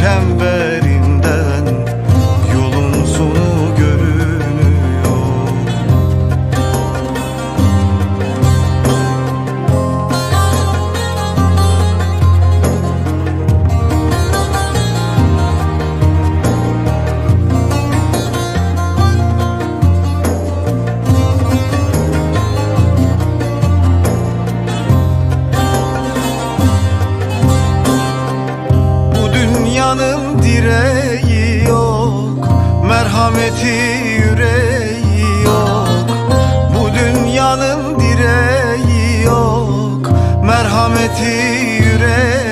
çember. Dünyanın direği yok Merhameti yüreği yok. Bu dünyanın direği yok Merhameti yüreği